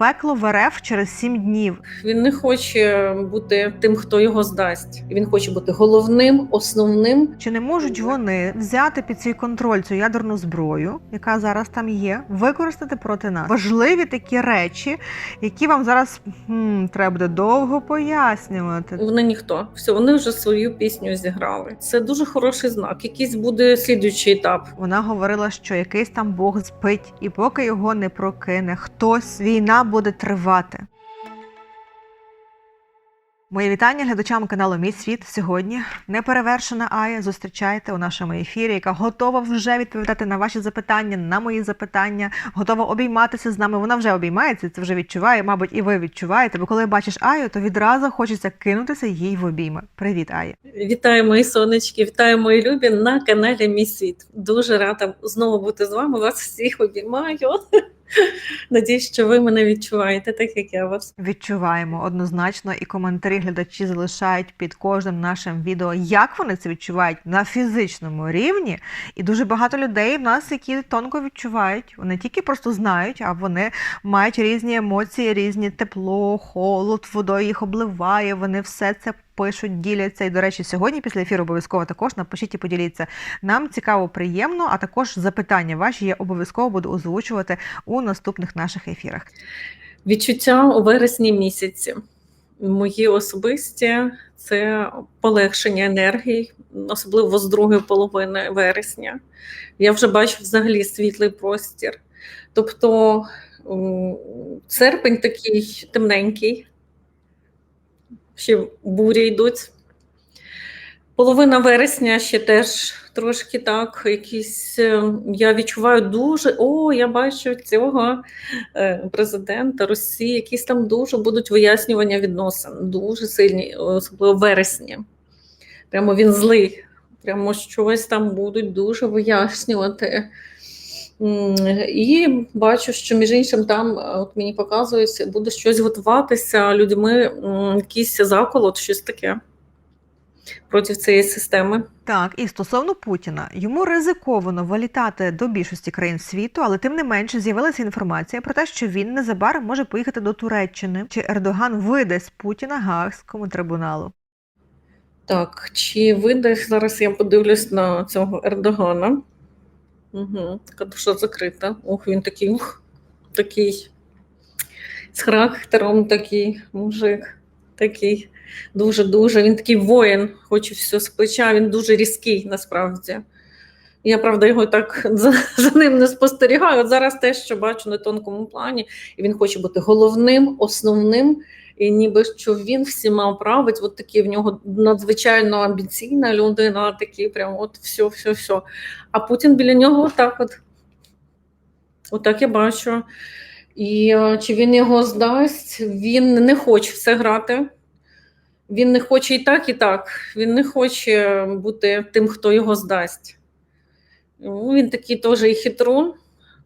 Пекло в РФ через сім днів. Він не хоче бути тим, хто його здасть. Він хоче бути головним, основним. Чи не можуть вони взяти під свій контроль цю ядерну зброю, яка зараз там є, використати проти нас? Важливі такі речі, які вам зараз хм, треба буде довго пояснювати. Вони ніхто. Все, вони вже свою пісню зіграли. Це дуже хороший знак. Якийсь буде слідуючий етап. Вона говорила, що якийсь там Бог спить, і поки його не прокине, хтось війна буде тривати. Моє вітання глядачам каналу Мій світ. Сьогодні неперевершена Ая зустрічаєте у нашому ефірі, яка готова вже відповідати на ваші запитання, на мої запитання, готова обійматися з нами. Вона вже обіймається, це вже відчуває. Мабуть, і ви відчуваєте. Бо коли бачиш Аю, то відразу хочеться кинутися їй в обійми. Привіт, Ая. Вітаю, мої сонечки, вітаю, мої любі на каналі Мій світ. Дуже рада знову бути з вами. Вас всіх обіймаю. Надіюсь, що ви мене відчуваєте, так як я вас. Відчуваємо однозначно, і коментарі глядачі залишають під кожним нашим відео, як вони це відчувають на фізичному рівні. І дуже багато людей в нас, які тонко відчувають. Вони тільки просто знають, а вони мають різні емоції, різні тепло, холод, водою їх обливає. Вони все це пишуть, діляться. І, до речі, сьогодні після ефіру обов'язково також напишіть і поділіться. Нам цікаво, приємно, а також запитання ваші я обов'язково буду озвучувати у наступних наших ефірах. Відчуття у вересні місяці. Мої особисті це полегшення енергії, особливо з другої половини вересня. Я вже бачу взагалі світлий простір. Тобто серпень такий темненький, ще бурі йдуть. Половина вересня ще теж трошки так, якісь е, я відчуваю дуже. О, я бачу цього е, президента Росії, якісь там дуже будуть вияснювання відносин, дуже сильні, особливо вересні. Прямо він злий, прямо щось там будуть дуже вияснювати. І бачу, що між іншим там е, от мені показується, буде щось готуватися людьми, якийсь заколот, щось таке проти цієї системи. Так, і стосовно Путіна, йому ризиковано вилітати до більшості країн світу, але тим не менше з'явилася інформація про те, що він незабаром може поїхати до Туреччини. Чи Ердоган видасть Путіна Гаагському трибуналу? Так, чи видасть зараз я подивлюсь на цього Ердогана? Угу, така душа закрита. Ох, він такий, ух, такий з характером такий мужик, такий дуже-дуже. Він такий воїн, хоче все з плеча, він дуже різкий насправді. Я, правда, його так за, за ним не спостерігаю. От зараз те, що бачу на тонкому плані, і він хоче бути головним, основним, і ніби що він всіма править. От такий в нього надзвичайно амбіційна людина, такий прям от все, все, все. А Путін біля нього отак от. Отак я бачу. І е, чи він його здасть? Він не хоче все грати. Він не хоче і так, і так. Він не хоче бути тим, хто його здасть. Ну, Він такий теж і хитрун.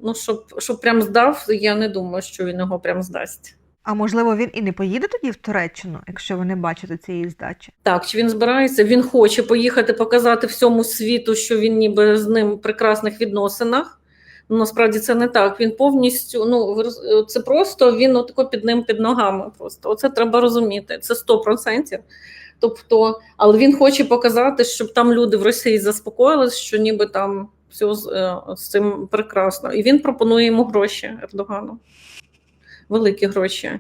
Ну, щоб, щоб прям здав, я не думаю, що він його прям здасть. А можливо, він і не поїде тоді в Туреччину, якщо ви не бачите цієї здачі? Так, чи він збирається? Він хоче поїхати показати всьому світу, що він ніби з ним в прекрасних відносинах. Ну, насправді це не так. Він повністю, ну це просто він отако під ним під ногами. Просто оце треба розуміти. Це 100%. Тобто, але він хоче показати, щоб там люди в Росії заспокоїлись, що ніби там все з, е, з цим прекрасно. І він пропонує йому гроші Ердогану. Великі гроші,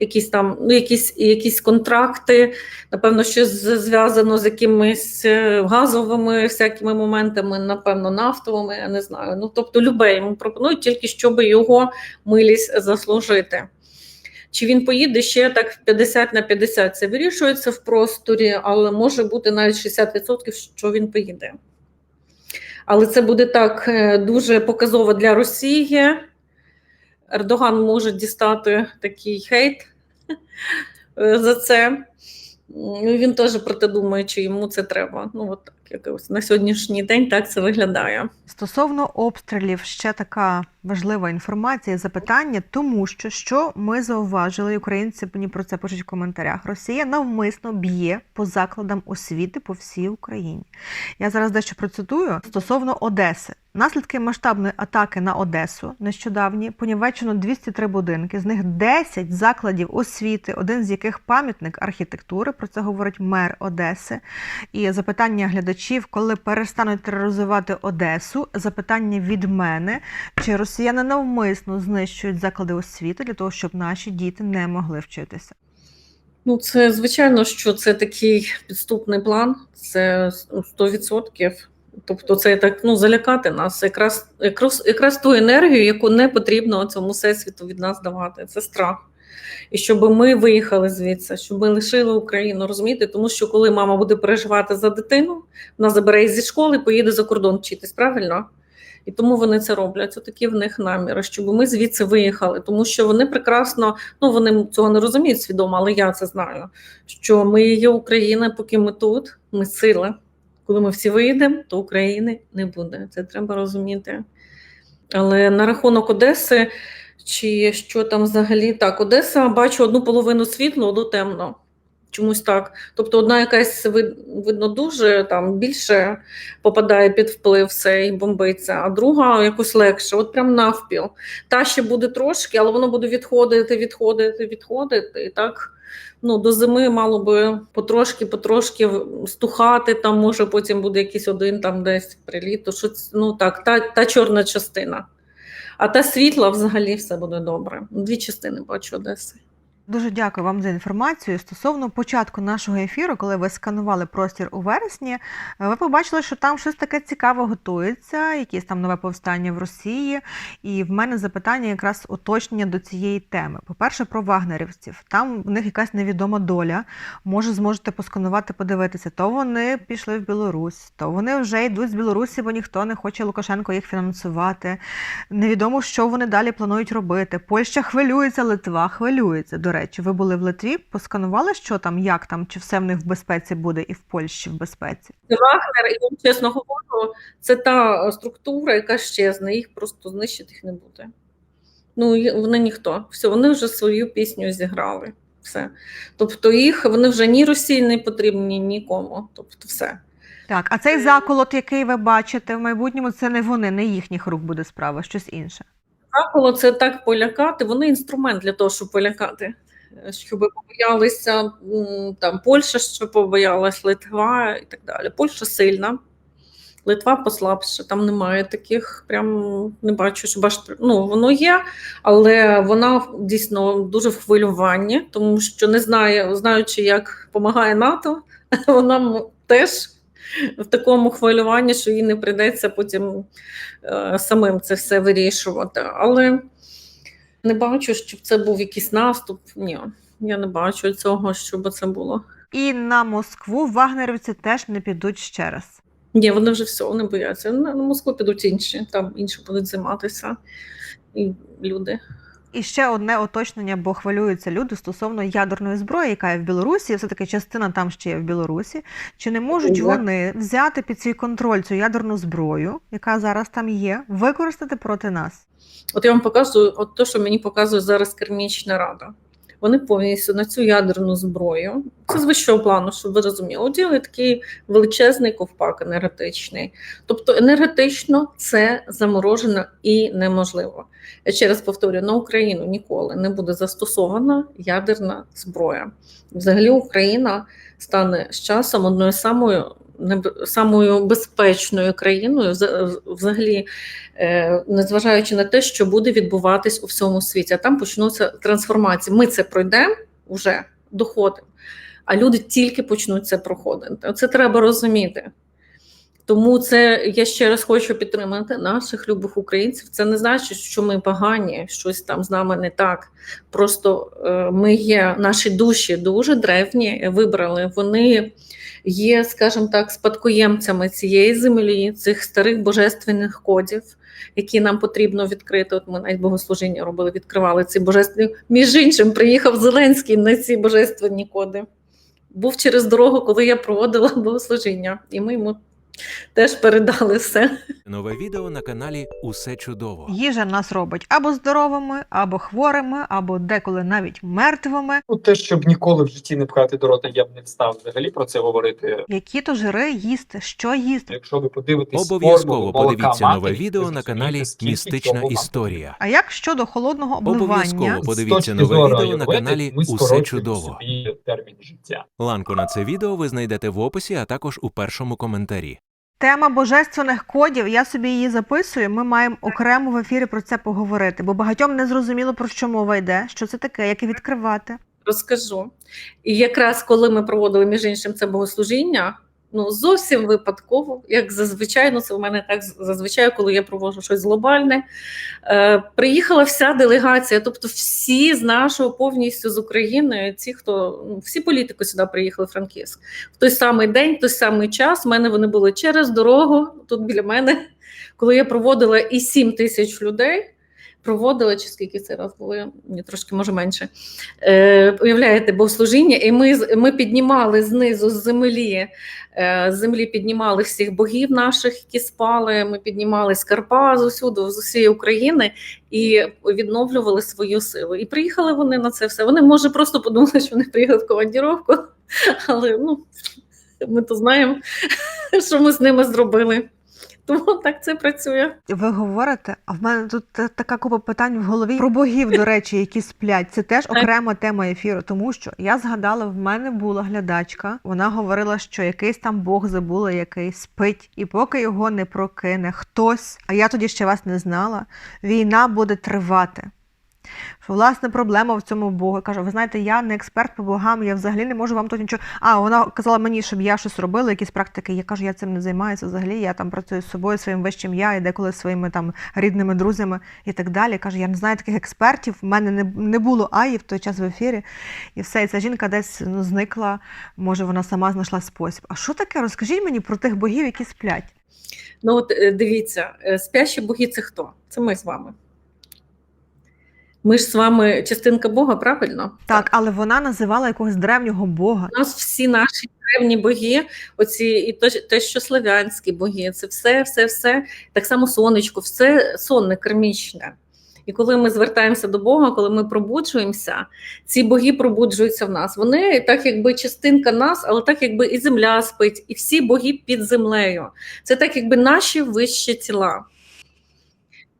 якісь там, ну, якісь, якісь контракти, напевно, з- зв'язано з якимись е, газовими всякими моментами, напевно, нафтовими, я не знаю. Ну, тобто, любе йому пропонують тільки щоб його милість заслужити. Чи він поїде ще так 50 на 50, це вирішується в просторі, але може бути навіть 60%, що він поїде. Але це буде так е, дуже показово для Росії. Ердоган може дістати такий хейт е, за це. Ну, Він теж про те думає, чи йому це треба. Ну, от так, якось на сьогоднішній день так це виглядає. Стосовно обстрілів, ще така важлива інформація, запитання, тому що що ми зауважили, українці мені про це пишуть в коментарях. Росія навмисно б'є по закладам освіти по всій Україні. Я зараз дещо процитую стосовно Одеси. Наслідки масштабної атаки на Одесу нещодавні понівечено 203 будинки, з них 10 закладів освіти, один з яких пам'ятник архітектури. Про це говорить мер Одеси. І запитання глядачів, коли перестануть тероризувати Одесу, запитання від мене, чи росіяни навмисно знищують заклади освіти для того, щоб наші діти не могли вчитися. Ну, це звичайно, що це такий підступний план, це ну, 100%. Тобто, це так ну залякати нас, якраз якраз якраз ту енергію, яку не потрібно цьому всесвіту від нас давати. Це страх. І щоб ми виїхали звідси, щоб ми лишили Україну, розумієте? Тому що коли мама буде переживати за дитину, вона забере її зі школи, поїде за кордон вчитись, правильно? І тому вони це роблять. Це такі в них наміри, щоб ми звідси виїхали, тому що вони прекрасно, ну вони цього не розуміють свідомо, але я це знаю. Що ми є Україна, поки ми тут, ми сила. Коли ми всі виїдемо, то України не буде. Це треба розуміти. Але на рахунок Одеси, чи що там взагалі так, Одеса бачу одну половину світло, одну темно. Чомусь так. Тобто, одна якась видно дуже там більше попадає під вплив все і бомбиться, а друга якось легше, от прям навпіл. Та ще буде трошки, але воно буде відходити, відходити, відходити. І так ну, до зими мало би потрошки, потрошки стухати, там може потім буде якийсь один там десь приліт. Ну так, та, та чорна частина. А та світла взагалі все буде добре. Дві частини бачу Одеси. Дуже дякую вам за інформацію. Стосовно початку нашого ефіру, коли ви сканували простір у вересні, ви побачили, що там щось таке цікаве готується, якесь там нове повстання в Росії. І в мене запитання якраз уточнення до цієї теми. По-перше, про вагнерівців. Там в них якась невідома доля. Може, зможете посканувати, подивитися. То вони пішли в Білорусь, то вони вже йдуть з Білорусі, бо ніхто не хоче Лукашенко їх фінансувати. Невідомо, що вони далі планують робити. Польща хвилюється, Литва хвилюється. До речі, ви були в Литві, посканували, що там, як там, чи все в них в безпеці буде, і в Польщі в безпеці? Вагнер, і вам чесно говорю, це та структура, яка щезне, їх просто знищити їх не буде. Ну, вони ніхто. Все, вони вже свою пісню зіграли. Все. Тобто їх вони вже ні Росії не потрібні, нікому. Тобто, все. Так, а цей заколот, який ви бачите в майбутньому, це не вони, не їхніх рук буде справа, щось інше. Заколо це так полякати. Вони інструмент для того, щоб полякати, щоб побоялися там Польща, що побоялась, Литва і так далі. Польща сильна, Литва послабша. Там немає таких, прям не бачу, що бачите, ну воно є, але вона дійсно дуже в хвилюванні, тому що не знає, знаючи, як допомагає НАТО, вона теж в такому хвилюванні, що їй не прийдеться потім е, самим це все вирішувати. Але не бачу, щоб це був якийсь наступ. Ні, я не бачу цього, щоб це було. І на Москву вагнерівці теж не підуть ще раз. Ні, вони вже все, вони бояться. На Москву підуть інші, там інші будуть займатися і люди. І ще одне уточнення, бо хвилюються люди стосовно ядерної зброї, яка є в Білорусі, все таки частина там ще є в Білорусі. Чи не можуть вони взяти під свій контроль цю ядерну зброю, яка зараз там є, використати проти нас? От я вам показую, от те, що мені показує зараз Кермічна рада. Вони повністю на цю ядерну зброю, це з вищого плану, щоб ви розуміли, оділи такий величезний ковпак енергетичний. Тобто енергетично це заморожено і неможливо. Я ще раз повторюю, на Україну ніколи не буде застосована ядерна зброя. Взагалі Україна стане з часом одною самою самою безпечною країною, вза- взагалі, е, незважаючи на те, що буде відбуватись у всьому світі. А там почнуться трансформації. Ми це пройдемо вже доходимо, а люди тільки почнуть це проходити. Це треба розуміти. Тому це я ще раз хочу підтримати наших любих українців. Це не значить, що ми погані, щось там з нами не так. Просто е, ми є, наші душі дуже древні, вибрали. Вони є, скажімо так, спадкоємцями цієї землі, цих старих божественних кодів, які нам потрібно відкрити. От ми навіть богослужіння робили, відкривали ці божественні. Між іншим, приїхав Зеленський на ці божественні коди. Був через дорогу, коли я проводила богослужіння, і ми йому теж передали все. Нове відео на каналі Усе чудово. Їжа нас робить або здоровими, або хворими, або деколи навіть мертвими. Ну, те, щоб ніколи в житті не пхати до рота, я б не встав взагалі про це говорити. Які то жири їсти, що їсти. Якщо ви подивитесь Обов'язково формулу подивіться матері, нове ви відео на каналі скільки Містична цього історія. А як щодо холодного обливання? Обов'язково З подивіться точки нове зору відео на аюрведи, каналі ми Усе скорочуємо чудово. собі термін життя. Ланку на це відео ви знайдете в описі, а також у першому коментарі. Тема божественних кодів, я собі її записую. Ми маємо окремо в ефірі про це поговорити, бо багатьом не зрозуміло про що мова йде, що це таке, як і відкривати. Розкажу. І якраз коли ми проводили між іншим це богослужіння, ну зовсім випадково, як зазвичай, ну це в мене так зазвичай, коли я проводжу щось глобальне. Е, приїхала вся делегація, тобто всі з нашого повністю з України, ті, хто ну, всі політики сюди приїхали Франківськ. В той самий день, в той самий час. У мене вони були через дорогу, тут біля мене, коли я проводила і 7 тисяч людей. Проводила чи скільки це раз були, ні, трошки може менше. Е, уявляєте, богослужіння, і ми, ми піднімали знизу з землі, е, землі піднімали всіх богів наших, які спали. Ми піднімали з Карпа з усюди, з усієї України і відновлювали свою силу. І приїхали вони на це все. Вони може просто подумали, що вони приїхали в командіровку, але ну, ми то знаємо, що ми з ними зробили. Тому так це працює. Ви говорите, а в мене тут така купа питань в голові про богів, до речі, які сплять. Це теж окрема тема ефіру, тому що я згадала, в мене була глядачка. Вона говорила, що якийсь там бог забула, який спить, і поки його не прокине хтось, а я тоді ще вас не знала, війна буде тривати. Власне проблема в цьому Богу. Каже, ви знаєте, я не експерт по богам, я взагалі не можу вам тут нічого. А вона казала мені, щоб я щось робила, якісь практики. Я кажу, я цим не займаюся взагалі. Я там працюю з собою, своїм вищим я, і деколи своїми там рідними друзями і так далі. Каже, я не знаю таких експертів. в мене не, не було аї в той час в ефірі. І все, і ця жінка десь ну, зникла. Може, вона сама знайшла спосіб. А що таке? Розкажіть мені про тих богів, які сплять. Ну, от е, дивіться, е, спящі боги це хто? Це ми з вами. Ми ж з вами частинка Бога, правильно? Так, але вона називала якогось древнього бога. У нас всі наші древні боги, оці і то, те, що славянські боги, це все, все, все. Так само сонечко, все сонне, кармічне. І коли ми звертаємося до Бога, коли ми пробуджуємося, ці боги пробуджуються в нас. Вони так, якби частинка нас, але так, якби і земля спить, і всі боги під землею. Це так, якби наші вищі тіла.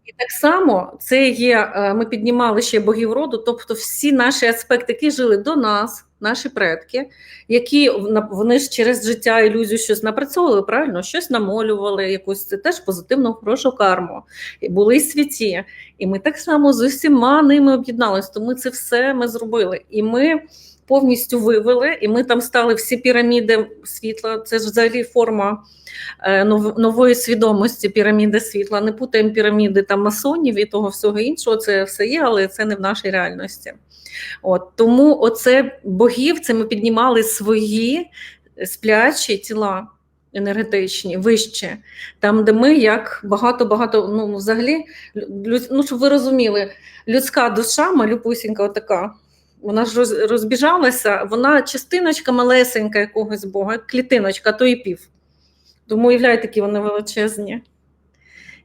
І так само це є, е, ми піднімали ще богів роду, тобто всі наші аспекти, які жили до нас, наші предки, які вони ж через життя ілюзію щось напрацьовували, правильно, щось намолювали, якусь це теж позитивну хорошу карму. І були й святі. І ми так само з усіма ними об'єдналися. Тому це все ми зробили. І ми повністю вивели, і ми там стали всі піраміди світла. Це ж взагалі форма е, нової свідомості піраміди світла. Не путаємо піраміди там масонів і того всього іншого. Це все є, але це не в нашій реальності. От тому оце богів, це ми піднімали свої сплячі тіла енергетичні, вищі, там, де ми як багато-багато, ну взагалі, ну, щоб ви розуміли, людська душа, малюпусінька, отака. Вона ж розбіжалася, вона частиночка малесенька якогось Бога, клітиночка, то і пів. Тому уявляєте, які вони величезні.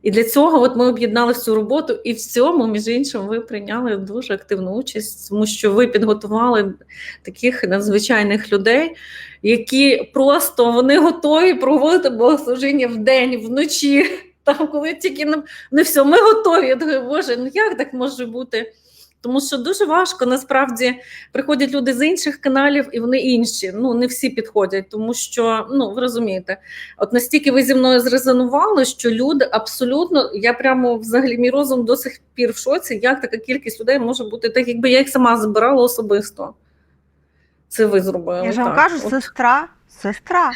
І для цього от ми об'єднали цю роботу, і в цьому, між іншим, ви прийняли дуже активну участь, тому що ви підготували таких надзвичайних людей, які просто вони готові проводити богослужіння вдень, вночі. Там, коли тільки не, не все, ми готові. Я думаю, Боже, ну як так може бути? Тому що дуже важко насправді приходять люди з інших каналів, і вони інші. Ну не всі підходять, тому що ну ви розумієте, от настільки ви зі мною зрезонували, що люди абсолютно, я прямо взагалі мій розум до сих пір в шоці, як така кількість людей може бути, так якби я їх сама збирала особисто. Це ви зробили. Я ж вам кажу, сестра, сестра.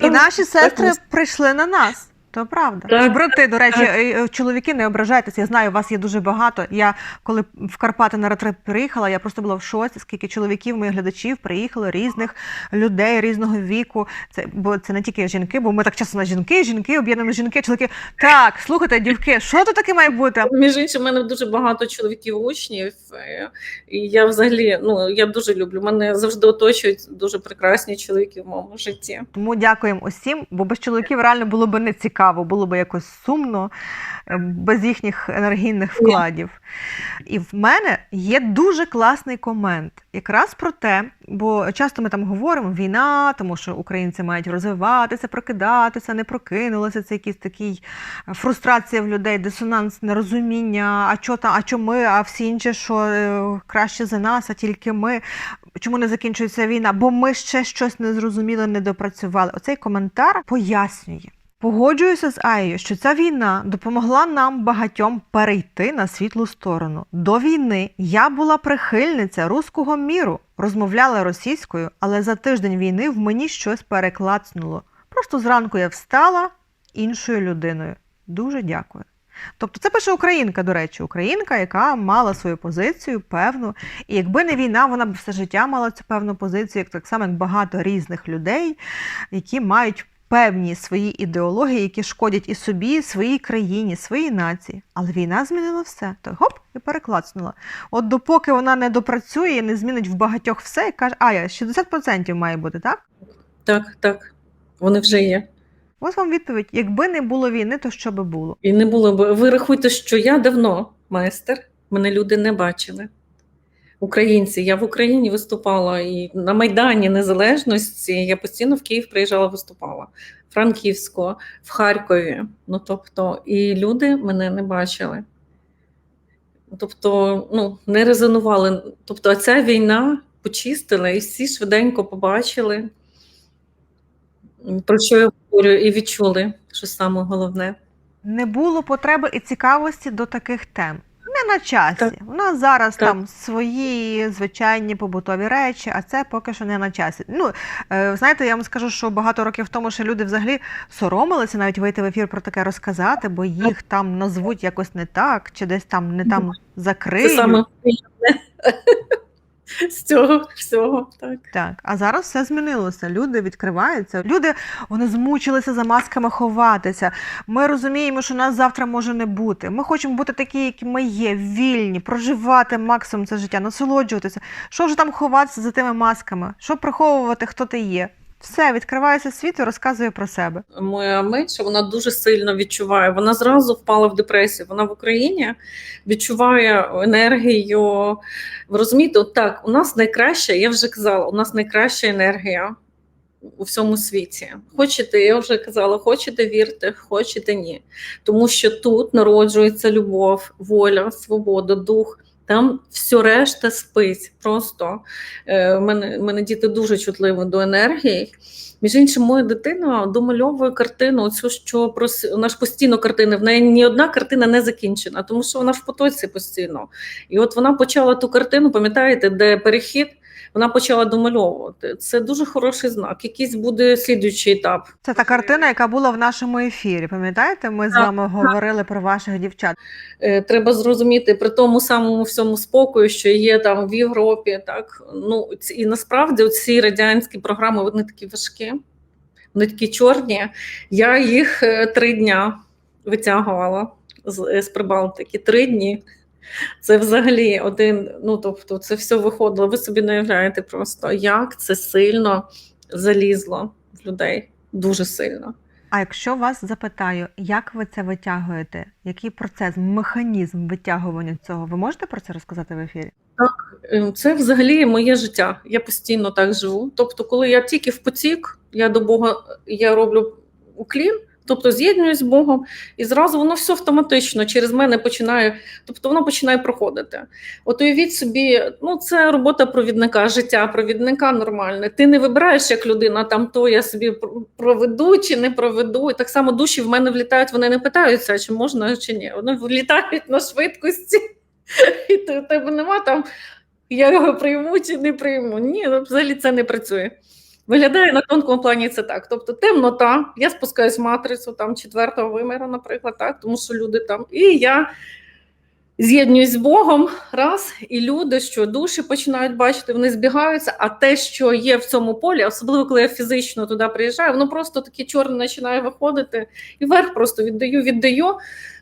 І наші сестри прийшли на нас. То правда. Так, брати, до речі, е, е, чоловіки, не ображайтеся. Я знаю, вас є дуже багато. Я коли в Карпати на ретрип приїхала, я просто була в шоці, скільки чоловіків, моїх глядачів приїхало різних людей різного віку. Це бо це не тільки жінки, бо ми так часто на жінки, жінки, об'єднані жінки, чоловіки. Так, слухайте, дівки, що тут таке має бути? Між іншим, у мене дуже багато чоловіків учнів, е, і я взагалі ну я дуже люблю. Мене завжди оточують дуже прекрасні чоловіки в моєму житті. Тому дякуємо усім, бо без чоловіків реально було б не цікаво, було б якось сумно, е, без їхніх енергійних вкладів. І в мене є дуже класний комент, якраз про те, бо часто ми там говоримо війна, тому що українці мають розвиватися, прокидатися, не прокинулися. Це якийсь такий е, фрустрація в людей, дисонанс, нерозуміння. А чо там, а чо ми, а всі інші, що е, краще за нас, а тільки ми. Чому не закінчується війна? Бо ми ще щось незрозуміло не допрацювали. Оцей коментар пояснює. Погоджуюся з Аєю, що ця війна допомогла нам багатьом перейти на світлу сторону. До війни я була прихильниця руського міру, розмовляла російською, але за тиждень війни в мені щось переклацнуло. Просто зранку я встала іншою людиною. Дуже дякую. Тобто це пише українка, до речі, українка, яка мала свою позицію певну. І якби не війна, вона б все життя мала цю певну позицію, як так само як багато різних людей, які мають певні свої ідеології, які шкодять і собі, і своїй країні, своїй нації. Але війна змінила все. То гоп і переклацнула. От допоки вона не допрацює і не змінить в багатьох все, і каже, а я 60% має бути, так? Так, так, вони вже є. Ось вам відповідь: якби не було війни, то що би було? І не було б. Ви рахуйте, що я давно майстер, мене люди не бачили. Українці, я в Україні виступала і на Майдані Незалежності. Я постійно в Київ приїжджала, виступала в Франківську, в Харкові. Ну тобто, і люди мене не бачили. Тобто, ну, не резонували. Тобто, ця війна почистила, і всі швиденько побачили, про що я говорю, і відчули, що саме головне. Не було потреби і цікавості до таких тем. Не на часі. Так. У нас зараз Так. там свої звичайні побутові речі, а це поки що не на часі. Ну е, знаєте, я вам скажу, що багато років тому, ще люди взагалі соромилися навіть вийти в ефір про таке розказати, бо їх там назвуть якось не так, чи десь там не там Це саме з цього всього. Так. Так, а зараз все змінилося. Люди відкриваються. Люди вони змучилися за масками ховатися. Ми розуміємо, що нас завтра може не бути. Ми хочемо бути такі, які ми є, вільні, проживати максимум це життя, насолоджуватися. Що ж там ховатися за тими масками? Що приховувати, хто ти є? Все, відкривається світ і розказує про себе. Моя менша вона дуже сильно відчуває. Вона зразу впала в депресію. Вона в Україні відчуває енергію. Ви розумієте, от так, у нас найкраща, я вже казала, у нас найкраща енергія у всьому світі. Хочете, я вже казала, хочете вірте, хочете ні. Тому що тут народжується любов, воля, свобода, дух. Там все решта спить. Просто е, в мене, мене діти дуже чутливі до енергії. Між іншим, моя дитина домальовує картину, оцю, що прос... вона постійно картини, в неї ні одна картина не закінчена, тому що вона в потоці постійно. І от вона почала ту картину, пам'ятаєте, де перехід, вона почала домальовувати. Це дуже хороший знак. Якийсь буде слідуючий етап. Це та картина, яка була в нашому ефірі. Пам'ятаєте, ми з Так, вами говорили про ваших дівчат. Е, Треба зрозуміти при тому самому всьому спокою, що є там в Європі. Так ну і насправді ці радянські програми вони такі важкі, вони такі чорні. Я їх е, три дня витягувала з, е, з Прибалтики. Три дні. Це взагалі один. Ну тобто, це все виходило. Ви собі не уявляєте просто, як це сильно залізло в людей. Дуже сильно. А якщо вас запитаю, як ви це витягуєте? Який процес, механізм витягування цього? Ви можете про це розказати в ефірі? Е, Це взагалі моє життя. Я постійно так живу. Тобто, коли я тільки в потік, я до Бога я роблю уклін, тобто з'єднуюсь з Богом, і зразу воно все автоматично через мене починає, тобто воно починає проходити. От уявіть собі, ну це робота провідника, життя провідника нормальне. Ти не вибираєш як людина, там то я собі проведу чи не проведу. І так само душі в мене влітають, вони не питаються, чи можна, чи ні. Вони влітають на швидкості, і у тебе нема там я його прийму чи не прийму. Ні, взагалі це не працює. Виглядає на тонкому плані це так. Тобто темнота, я спускаюсь в матрицю там четвертого виміру, наприклад, так, тому що люди там. І я з'єднуюсь з Богом раз, і люди, що душі починають бачити, вони збігаються. А те, що є в цьому полі, особливо коли я фізично туди приїжджаю, воно просто таке чорне починає виходити. І вверх просто віддаю, віддаю.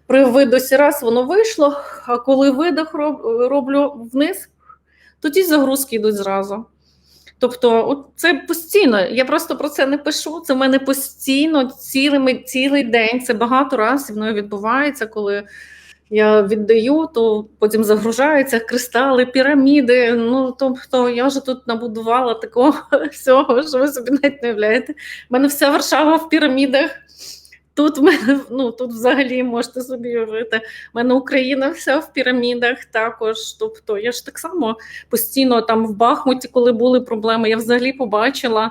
При видосі раз воно вийшло, а коли видох роб- роблю вниз, то ті загрузки йдуть зразу. Тобто, це постійно. Я просто про це не пишу. Це в мене постійно, цілими, цілий день. Це багато разів зі мною відбувається, коли я віддаю, то потім загружаються кристали, піраміди. Ну тобто, я вже тут набудувала такого всього, що ви собі навіть не уявляєте. У мене вся Варшава в пірамідах. Тут в мене ну тут взагалі можете собі уявити. У мене Україна вся в пірамідах також. Тобто, я ж так само постійно там в Бахмуті, коли були проблеми, я взагалі побачила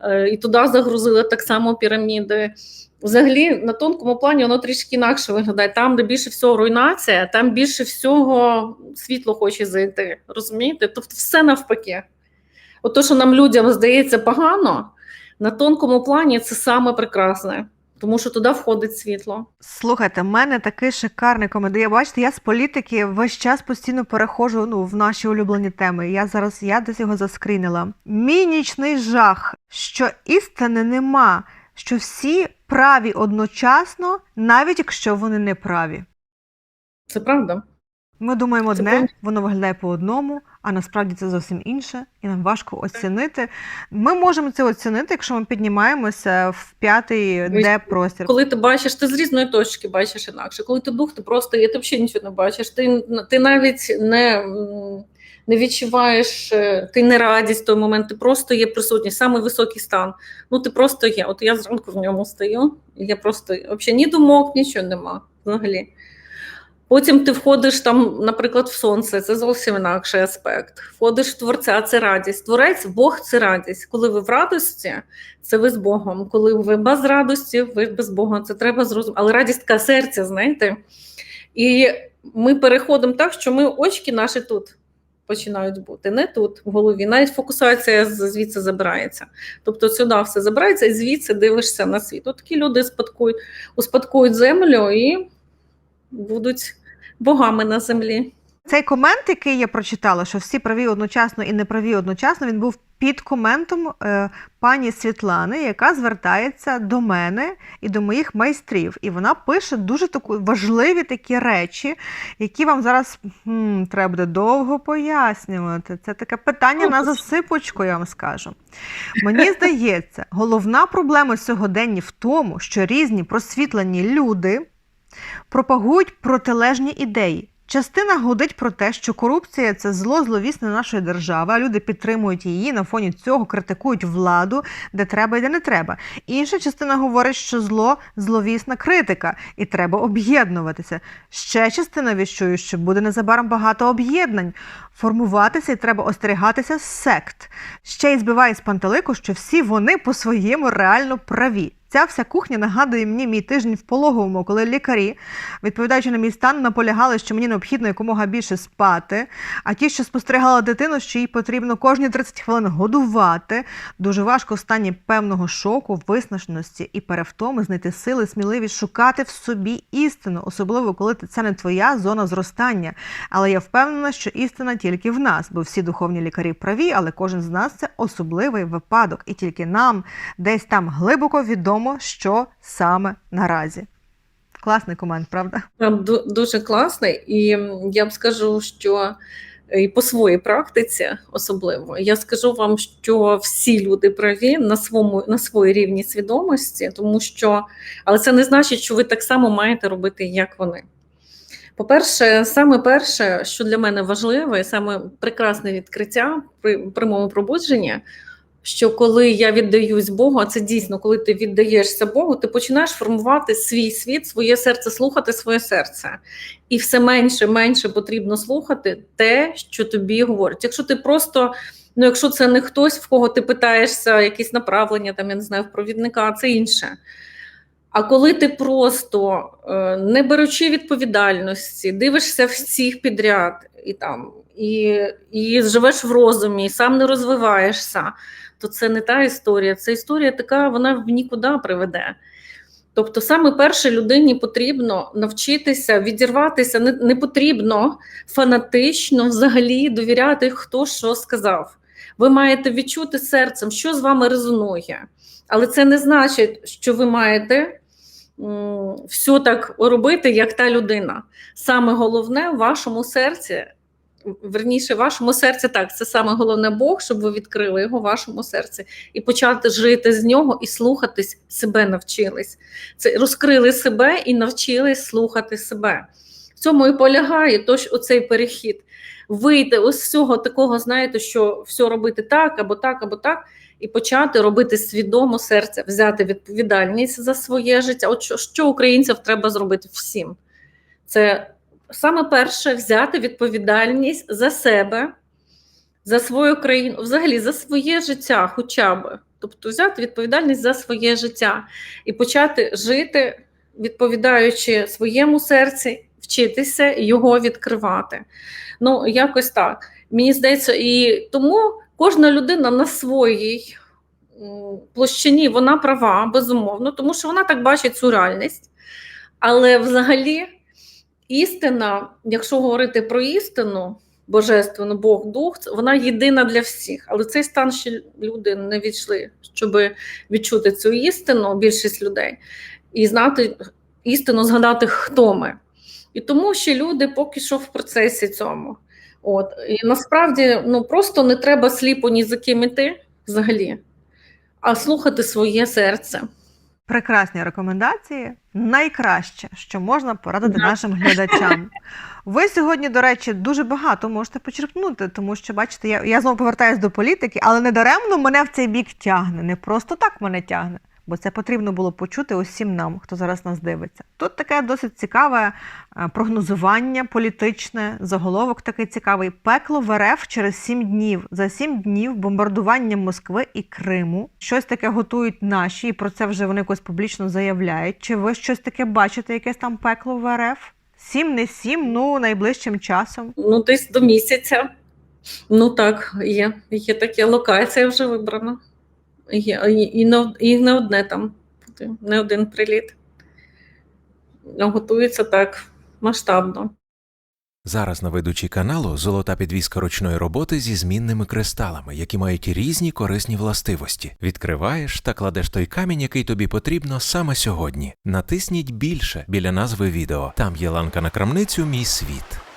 е, і туди загрузили так само піраміди. Взагалі, на тонкому плані воно трішки інакше виглядає. Там, де більше всього руйнація, там більше всього світло хоче зайти. Розумієте? Тобто, все навпаки. От то, що нам людям здається погано, на тонкому плані це саме прекрасне, тому що туди входить світло. Слухайте, в мене такий шикарний коментар. Я бачите, я з політики весь час постійно переходжу ну, в наші улюблені теми. Я зараз я десь його заскрінила. Мій нічний жах, що істини нема, що всі праві одночасно, навіть якщо вони не праві. Це правда. Ми думаємо Це одне, правда. воно виглядає по одному, а насправді це зовсім інше, і нам важко оцінити. Ми можемо це оцінити, якщо ми піднімаємося в п'ятий де простір. Коли ти бачиш, ти з різної точки бачиш інакше. Коли ти дух, ти просто є, ти взагалі нічого не бачиш. Ти, ти навіть не, не відчуваєш, е, ти не радість в той момент, ти просто є присутній, самий високий стан. Ну ти просто є. От я зранку в ньому стою, і я просто взагалі ні думок, нічого нема взагалі. Потім ти входиш там, наприклад, в сонце, це зовсім інакший аспект. Входиш в творця, це радість. Творець, Бог це радість. Коли ви в радості, це ви з Богом. Коли ви без радості, ви без Бога. Це треба зрозуміти. Але радість така серця, знаєте. І ми переходимо так, що ми очки наші тут починають бути, не тут, в голові. Навіть фокусація звідси забирається. Тобто сюди все забирається, і звідси дивишся на світ. От такі люди спадкують, успадкують землю і будуть богами на землі. Цей комент, який я прочитала, що всі праві одночасно і неправі одночасно, він був під коментом е, пані Світлани, яка звертається до мене і до моїх майстрів. І вона пише дуже таку важливі такі речі, які вам зараз хм, треба буде довго пояснювати. Це таке питання на засипочку, я вам скажу. Мені здається, головна проблема сьогодення в тому, що різні просвітлені люди пропагують протилежні ідеї. Частина гудить про те, що корупція це зло зловісне нашої держави, а люди підтримують її на фоні цього критикують владу, де треба і де не треба. Інша частина говорить, що зло зловісна критика, і треба об'єднуватися. Ще частина віщує, що буде незабаром багато об'єднань. Формуватися і треба остерігатися сект. Ще й збиває з пантелику, що всі вони по-своєму реально праві. Ця вся кухня нагадує мені мій тиждень в пологовому, коли лікарі, відповідаючи на мій стан, наполягали, що мені необхідно якомога більше спати. А ті, що спостерігали дитину, що їй потрібно кожні 30 хвилин годувати, дуже важко в стані певного шоку, виснаженості і перевтоми знайти сили, сміливість шукати в собі істину, особливо коли це не твоя зона зростання. Але я впевнена, що істина тільки в нас, бо всі духовні лікарі праві, але кожен з нас це особливий випадок, і тільки нам десь там глибоко відомо, що саме наразі. Класний комент, правда? Дуже класний, і я б скажу, що е, і по своїй практиці особливо я скажу вам, що всі люди праві на своєму на своїй рівні свідомості, тому що але це не значить, що ви так само маєте робити, як вони. По-перше, саме перше, що для мене важливе, саме прекрасне відкриття при прямому пробудженні, що коли я віддаюсь Богу, а це дійсно, коли ти віддаєшся Богу, ти починаєш формувати свій світ, своє серце, слухати своє серце. І все менше менше потрібно слухати те, що тобі говорять. Якщо ти просто, ну якщо це не хтось, в кого ти питаєшся, якісь направлення, там я не знаю, в провідника, це інше. А коли ти просто е, не беручи відповідальності, дивишся всіх підряд і там і, і живеш в розумі, і сам не розвиваєшся, то це не та історія. Це історія така, вона в нікуди приведе. Тобто, саме перше людині потрібно навчитися відірватися, не, не потрібно фанатично взагалі довіряти, хто що сказав. Ви маєте відчути серцем, що з вами резонує. Але це не значить, що ви маєте все так робити, як та людина. Саме головне в вашому серці, верніше, вашому серці так, це саме головне Бог, щоб ви відкрили його в вашому серці і почати жити з нього і слухатись себе навчились. Це розкрили себе і навчились слухати себе. В цьому і полягає тож оцей перехід. Вийти ось з цього такого, знаєте, що все робити так, або так, або так, і почати робити свідомо серце, взяти відповідальність за своє життя. От що, що українцям треба зробити всім? Це саме перше взяти відповідальність за себе, за свою країну, взагалі за своє життя, хоча б. Тобто взяти відповідальність за своє життя і почати жити, відповідаючи своєму серці, вчитися його відкривати. Ну, якось так. Мені здається, і тому кожна людина на своїй площині вона права, безумовно, тому що вона так бачить цю реальність. Але взагалі істина, якщо говорити про істину, божественну, Бог, Дух, вона єдина для всіх. Але цей стан ще люди не відійшли, щоб відчути цю істину, більшість людей, і знати істину, згадати, хто ми. І тому ще люди поки що в процесі цьому. От і насправді ну просто не треба сліпо ні за ким іти взагалі, а слухати своє серце. Прекрасні рекомендації. Найкраще, що можна порадити Да. нашим глядачам. Ви сьогодні, до речі, дуже багато можете почерпнути, тому що, бачите, я, я знову повертаюся до політики, але не даремно мене в цей бік тягне. Не просто так мене тягне, бо це потрібно було почути усім нам, хто зараз нас дивиться. Тут таке досить цікаве е, прогнозування політичне, заголовок такий цікавий. Пекло в РФ через сім днів. За сім днів бомбардування Москви і Криму. Щось таке готують наші, і про це вже вони якось публічно заявляють. Чи ви щось таке бачите, якесь там пекло в РФ? Сім, не сім, ну найближчим часом. Ну, десь до місяця. Ну так, є. Є таке локація вже вибрана. І, не, одне там, не один приліт. Готується так масштабно. Зараз на ведучій каналу золота підвіска ручної роботи зі змінними кристалами, які мають різні корисні властивості. Відкриваєш та кладеш той камінь, який тобі потрібно саме сьогодні. Натисніть більше біля назви відео. Там є ланка на крамницю Мій світ.